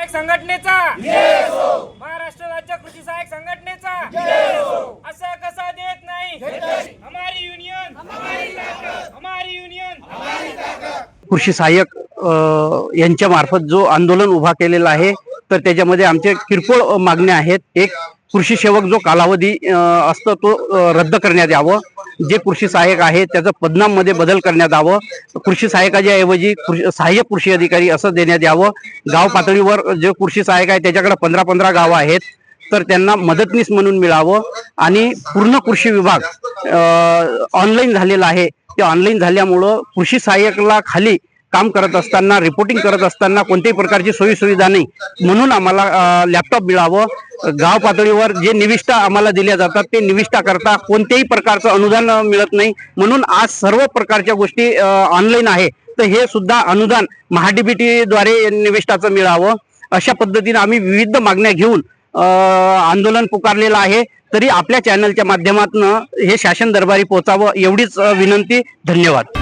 सहाय्यक संघटनेचा. महाराष्ट्र राज्य कृषी सहाय्यक संघटनेचा. असं कसा देत नाही? हमारी युनियन हमारी युनियन कृषी सहाय्यक यांच्या मार्फत जो आंदोलन उभा केलेला आहे तर त्याच्यामध्ये आमचे किरकोळ मागण्या आहेत. एक कृषी सेवक जो कालावधी असतो तो रद्द करण्यात यावं. जे कृषी सहाय्यक आहे त्याचं पदनाममध्ये बदल करण्यात यावं. कृषी सहाय्यकाच्या ऐवजी कृषी सहाय्यक कृषी अधिकारी असं देण्यात यावं. गाव पातळीवर जे कृषी सहाय्यक आहे त्याच्याकडे पंधरा पंधरा गावं आहेत. तर त्यांना मदतनीस म्हणून मिळावं. आणि पूर्ण कृषी विभाग ऑनलाईन झालेला आहे. ते ऑनलाईन झाल्यामुळं कृषी सहाय्यकला खाली काम करत असताना रिपोर्टिंग करत असताना कोणत्याही प्रकारची सोयीसुविधा नाही. म्हणून आम्हाला लॅपटॉप मिळावं. गाव पातळीवर जे निविष्ठा आम्हाला दिल्या जातात ते निविष्ठा करता कोणत्याही प्रकारचं अनुदान मिळत नाही. म्हणून आज सर्व प्रकारच्या गोष्टी ऑनलाईन आहे. तर हे सुद्धा अनुदान महाडीबीटीद्वारे निविष्ठाचं मिळावं. अशा पद्धतीने आम्ही विविध मागण्या घेऊन आंदोलन पुकारलेलं आहे. तरी आपल्या चॅनलच्या माध्यमातून हे शासन दरबारी पोहोचावं एवढीच विनंती. धन्यवाद.